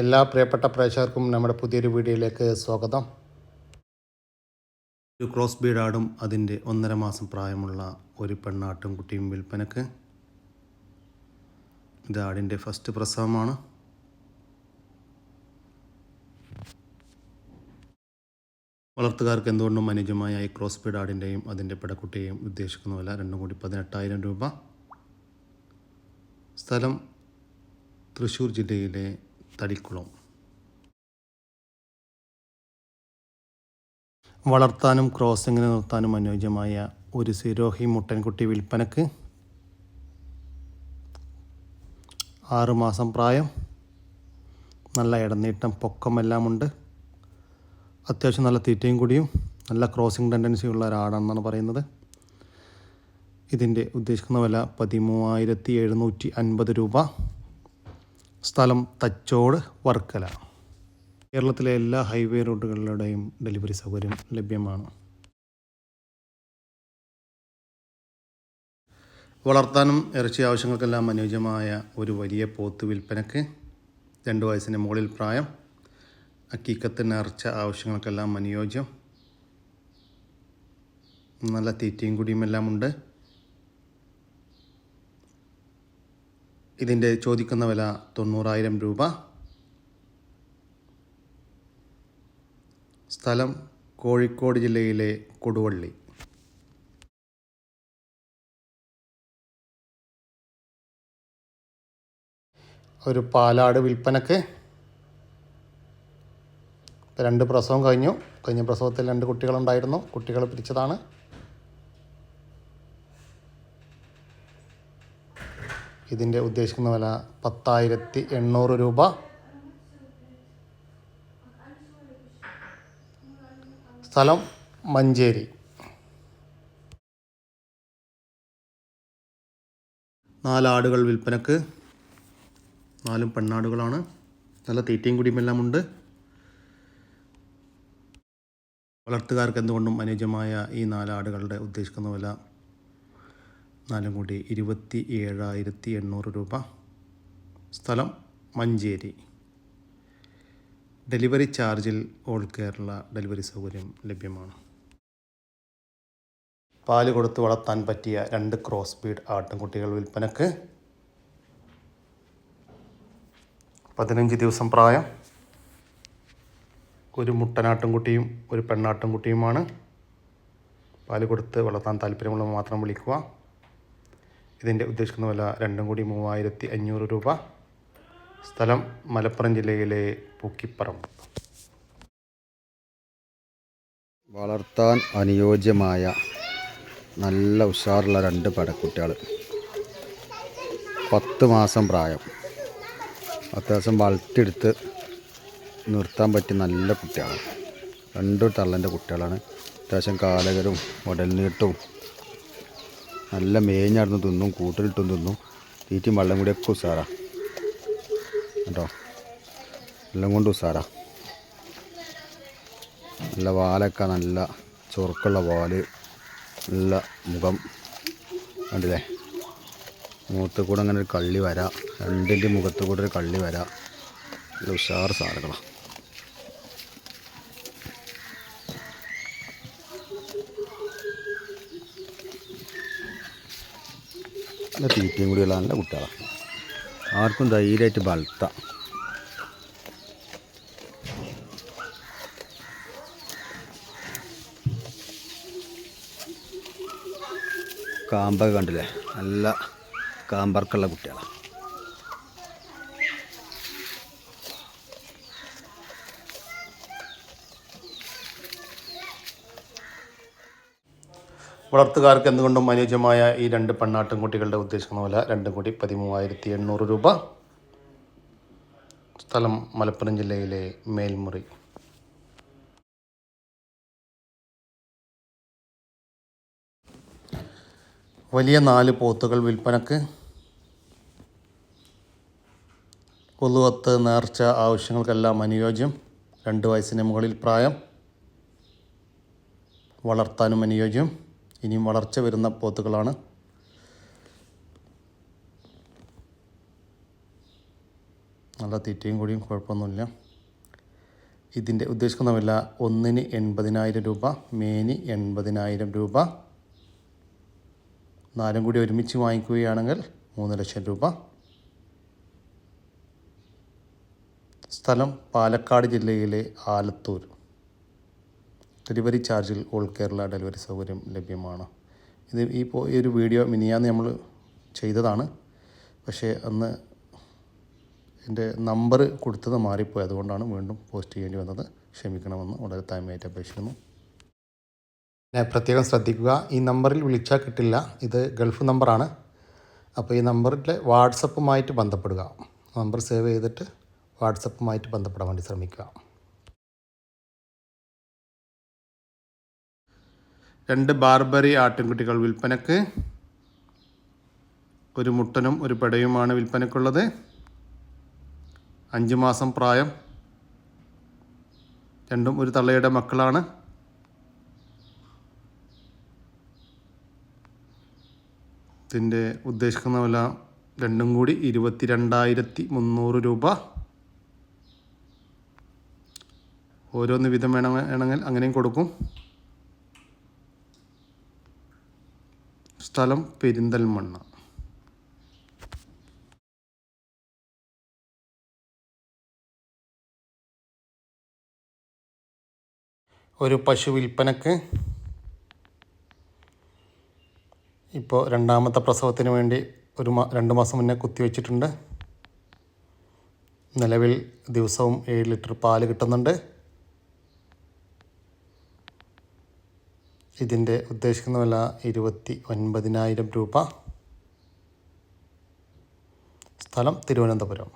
എല്ലാ പ്രിയപ്പെട്ട പ്രേക്ഷകർക്കും നമ്മുടെ പുതിയൊരു വീഡിയോയിലേക്ക് സ്വാഗതം. ഒരു ക്രോസ് ബീഡ് ആടും അതിന്റെ ഒന്നര മാസം പ്രായമുള്ള ഒരു പെണ്ണാട്ടും കുട്ടിയും വിൽപ്പനക്ക്. ഇത് ആടിന്റെ ഫസ്റ്റ് പ്രസവമാണ്. വളർത്തുകാർക്ക് എന്തുകൊണ്ടും അനുജമായ ഈ ക്രോസ് ബീഡ് ആടിന്റെയും അതിന്റെ പിടക്കുട്ടിയെയും ഉദ്ദേശിക്കുന്ന വില രണ്ടും കൂടി പതിനെട്ടായിരം രൂപ. സ്ഥലം തൃശ്ശൂർ ജില്ലയിലെ തടിക്കുളം വളർത്താനും ക്രോസിങ്ങിന് നിർത്താനും അനുയോജ്യമായ ഒരു സിരോഹി മുട്ടൻകുട്ടി വിൽപ്പനക്ക് ആറുമാസം പ്രായം. നല്ല ഇടനീട്ടം പൊക്കമെല്ലാമുണ്ട്. അത്യാവശ്യം നല്ല തീറ്റയും കൂടിയും നല്ല ക്രോസിംഗ് ടെൻഡൻസി ഉള്ള ഒരാടാണെന്നാണ് പറയുന്നത്. ഇതിന്റെ ഉദ്ദേശിക്കുന്ന വില പതിമൂവായിരത്തി എഴുന്നൂറ്റി അൻപത് രൂപ. സ്ഥലം തച്ചോട് വർക്കല. കേരളത്തിലെ എല്ലാ ഹൈവേ റൂട്ടുകളിലൂടെയും ഡെലിവറി സൗകര്യം ലഭ്യമാണ്. വളർത്താനും ഇറച്ചി ആവശ്യങ്ങൾക്കെല്ലാം അനുയോജ്യമായ ഒരു വലിയ പോത്ത് വിൽപ്പനയ്ക്ക് രണ്ട് വയസ്സിന് മുകളിൽ പ്രായം അക്കീക്കത്തിന് ഇറച്ച ആവശ്യങ്ങൾക്കെല്ലാം അനുയോജ്യം. നല്ല തീറ്റയും കുടിയും എല്ലാം ഉണ്ട്. ഇതിന്റെ ചോദിക്കുന്ന വില തൊണ്ണൂറായിരം രൂപ. സ്ഥലം കോഴിക്കോട് ജില്ലയിലെ കൊടുവള്ളി. ഒരു പാലാട് വിൽപ്പനക്ക്. രണ്ട് പ്രസവം കഴിഞ്ഞു. കഴിഞ്ഞ പ്രസവത്തിൽ രണ്ട് കുട്ടികളുണ്ടായിരുന്നു. കുട്ടികൾ പിരിച്ചതാണ്. ഇതിന്റെ ഉദ്ദേശിക്കുന്ന വില പത്തായിരത്തി എണ്ണൂറ് രൂപ. സ്ഥലം മഞ്ചേരി. നാലാടുകൾ വിൽപ്പനക്ക്. നാലും പെണ്ണാടുകളാണ്. നല്ല തീറ്റയും കുടിയുമെല്ലാം ഉണ്ട്. വളർത്തുകാർക്ക് എന്തുകൊണ്ടും അനുയോജ്യമായ ഈ നാലാടുകളുടെ ഉദ്ദേശിക്കുന്ന വില നാലും കൂടി ഇരുപത്തി ഏഴായിരത്തി എണ്ണൂറ് രൂപ. സ്ഥലം മഞ്ചേരി. ഡെലിവറി ചാർജിൽ ഓൾ കേരള ഡെലിവറി സൗകര്യം ലഭ്യമാണ്. പാൽ കൊടുത്ത് വളർത്താൻ പറ്റിയ രണ്ട് ക്രോസ് ബീഡ് ആട്ടിൻകുട്ടികൾ വിൽപ്പനക്ക്. പതിനഞ്ച് ദിവസം പ്രായം. ഒരു മുട്ടനാട്ടിൻകുട്ടിയും ഒരു പെണ്ണാട്ടിൻകുട്ടിയുമാണ് പാൽ കൊടുത്ത് വളർത്താൻ താല്പര്യമുള്ളവർ മാത്രം വിളിക്കുക. ഇതിന്റെ ഉദ്ദേശിക്കുന്ന വില രണ്ടും കൂടി മൂവായിരത്തി അഞ്ഞൂറ് രൂപ. സ്ഥലം മലപ്പുറം ജില്ലയിലെ പൂക്കിപ്പറമ്പ്. വളർത്താൻ അനുയോജ്യമായ നല്ല ഉഷാറുള്ള രണ്ട് പടക്കുട്ടികൾ പത്ത് മാസം പ്രായം. അത്യാവശ്യം വളർത്തിയെടുത്ത് നിർത്താൻ പറ്റിയ നല്ല കുട്ടികളാണ്. രണ്ടു തള്ളന്റെ കുട്ടികളാണ്. അത്യാവശ്യം കാലകരും ഉടൽ നീട്ടും നല്ല മേഞ്ഞടന്ന് തിന്നും കൂട്ടിലിട്ടും തിന്നും. തീറ്റയും വെള്ളം കൂടിയൊക്കെ ഉസാറാ. കേട്ടോ എല്ലാം കൊണ്ട് ഉസാറാ. നല്ല വാലൊക്കെ നല്ല ചൊറുക്കുള്ള വാൽ നല്ല മുഖം. കണ്ടില്ലേ? മുഖത്ത് കൂടെ അങ്ങനെ ഒരു കള്ളി വരാം. രണ്ടിന്റെ മുഖത്ത് കൂടെ ഒരു കള്ളി വരാം. നല്ല ഉഷാറ് സാധനങ്ങളാണ് നല്ല തീറ്റയും കൂടിയുള്ള നല്ല കുട്ടികളാണ് ആർക്കും ധൈര്യമായിട്ട് വളർത്താം. കാമ്പൊക്കെ കണ്ടില്ലേ? നല്ല കാമ്പർക്കുള്ള കുട്ടികളാണ് വളർത്തുകാർക്ക് എന്തുകൊണ്ടും അനുയോജ്യമായ ഈ രണ്ട് പെണ്ണാട്ടിൻകുട്ടികളുടെ ഉദ്ദേശിക്കുന്ന വില രണ്ടും കൂടി പതിമൂവായിരത്തി എണ്ണൂറ് രൂപ. സ്ഥലം മലപ്പുറം ജില്ലയിലെ മേൽമുറി. വലിയ നാല് പോത്തുകൾ വിൽപ്പനക്ക്. പൊതുവത്ത് നേർച്ച ആവശ്യങ്ങൾക്കെല്ലാം അനുയോജ്യം. രണ്ട് വയസ്സിന് മുകളിൽ പ്രായം. വളർത്താനും അനുയോജ്യം. ഇനിയും വളർച്ച വരുന്ന പോത്തുകളാണ്. നല്ല തീറ്റയും കൂടിയും കുഴപ്പമൊന്നുമില്ല. ഇതിന്റെ ഉദ്ദേശിക്കുന്ന വില ഒന്നിന് എൺപതിനായിരം രൂപ മേനി എൺപതിനായിരം രൂപ. നാലും കൂടി ഒരുമിച്ച് വാങ്ങിക്കുകയാണെങ്കിൽ മൂന്ന് ലക്ഷം രൂപ. സ്ഥലം പാലക്കാട് ജില്ലയിലെ ആലത്തൂർ. ഡെലിവറി ചാർജിൽ ഓൾ കേരള ഡെലിവറി സൗകര്യം ലഭ്യമാണ്. ഇത് പോ- ഈ ഒരു വീഡിയോ മിനിയാന്ന് നമ്മൾ ചെയ്തതാണ്. പക്ഷേ അന്ന് എന്റെ നമ്പർ കൊടുത്തത് മാറിപ്പോയി. അതുകൊണ്ടാണ് വീണ്ടും പോസ്റ്റ് ചെയ്യേണ്ടി വന്നത്. ക്ഷമിക്കണമെന്ന് വളരെ താഴ്മയായിട്ട് അപേക്ഷിക്കുന്നു. പ്രത്യേകം ശ്രദ്ധിക്കുക ഈ നമ്പറിൽ വിളിച്ചാൽ കിട്ടില്ല. ഇത് ഗൾഫ് നമ്പറാണ് അപ്പോൾ ഈ നമ്പറിൽ വാട്സപ്പുമായിട്ട് ബന്ധപ്പെടുക. നമ്പർ സേവ് ചെയ്തിട്ട് വാട്സപ്പുമായിട്ട് ബന്ധപ്പെടാൻ വേണ്ടി ശ്രമിക്കുക. രണ്ട് ബാർബറി ആട്ടിൻകുട്ടികൾ വിൽപ്പനക്ക്. ഒരു മുട്ടനും ഒരു പെടയുമാണ് വിൽപ്പനക്കുള്ളത്. അഞ്ച് മാസം പ്രായം. രണ്ടും ഒരു തള്ളയുടെ മക്കളാണ്. ഇതിന്റെ ഉദ്ദേശിക്കുന്ന വില രണ്ടും കൂടി ഇരുപത്തി രണ്ടായിരത്തി മുന്നൂറ് രൂപ. ഓരോന്ന് വിധം വേണം വേണമെങ്കിൽ അങ്ങനെയും കൊടുക്കും. സ്ഥലം പെരിന്തൽമണ്ണ. ഒരു പശു വിൽപ്പനക്ക് ഇപ്പോൾ രണ്ടാമത്തെ പ്രസവത്തിന് വേണ്ടി ഒരു മാ രണ്ട് മാസം മുന്നേ കുത്തിവെച്ചിട്ടുണ്ട്. നിലവിൽ ദിവസവും ഏഴ് ലിറ്റർ പാൽ കിട്ടുന്നുണ്ട്. ഇതിന്റെ ഉദ്ദേശിക്കുന്ന വില ഇരുപത്തി ഒൻപതിനായിരം രൂപ. സ്ഥലം തിരുവനന്തപുരം.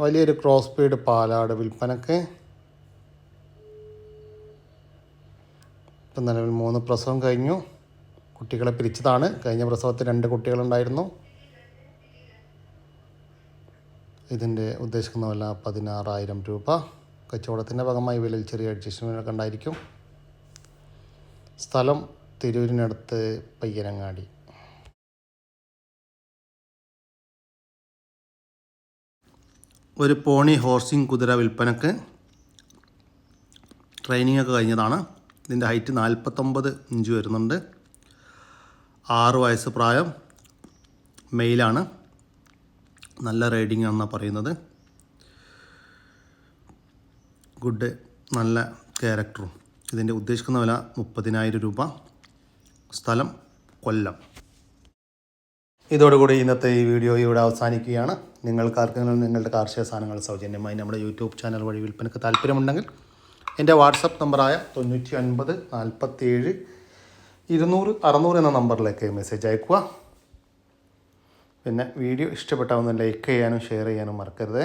വലിയൊരു ക്രോസ് പീഡ് പാലാട് വിൽപ്പനക്ക്. ഇപ്പം നിലവിൽ മൂന്ന് പ്രസവം കഴിഞ്ഞു. കുട്ടികളെ പിരിച്ചതാണ്. കഴിഞ്ഞ പ്രസവത്തിൽ രണ്ട് കുട്ടികളുണ്ടായിരുന്നു. ഇതിന്റെ ഉദ്ദേശിക്കുന്ന വില പതിനാറായിരം രൂപ. കച്ചവടത്തിന്റെ ഭാഗമായി വിലയിൽ ചെറിയ അഡ്ജസ്റ്റ്മെന്റ് ഉണ്ടായിരിക്കും. സ്ഥലം തിരൂരിനടുത്ത് പയ്യനങ്ങാടി. ഒരു പോണി ഹോർസിംഗ് കുതിര വിൽപ്പനക്ക് ട്രെയിനിങ് ഒക്കെ കഴിഞ്ഞതാണ്. ഇതിന്റെ ഹൈറ്റ് നാൽപ്പത്തൊമ്പത് ഇഞ്ച് വരുന്നുണ്ട്. ആറ് വയസ്സ് പ്രായം മെയിലാണ് നല്ല റൈഡിംഗ് ആണെന്നാണ് പറയുന്നത്. ഗുഡ് നല്ല ക്യാരക്ടറും. ഇതിന്റെ ഉദ്ദേശിക്കുന്ന വില മുപ്പതിനായിരം രൂപ. സ്ഥലം കൊല്ലം. ഇതോടുകൂടി ഇന്നത്തെ ഈ വീഡിയോ ഇവിടെ അവസാനിക്കുകയാണ്. നിങ്ങൾക്ക് ആർക്കെങ്കിലും നിങ്ങളുടെ കാർഷിക സാധനങ്ങൾ സൗജന്യമായി നമ്മുടെ യൂട്യൂബ് ചാനൽ വഴി വിൽപ്പനക്ക് താല്പര്യമുണ്ടെങ്കിൽ എന്റെ വാട്സപ്പ് നമ്പറായ തൊണ്ണൂറ്റി ഒൻപത് നാൽപ്പത്തേഴ് ഇരുന്നൂറ് അറുന്നൂറ് എന്ന നമ്പറിലേക്ക് മെസ്സേജ് അയക്കുക പിന്നെ വീഡിയോ ഇഷ്ടപ്പെട്ടാവുന്ന ലൈക്ക് ചെയ്യാനും ഷെയർ ചെയ്യാനും മറക്കരുത്.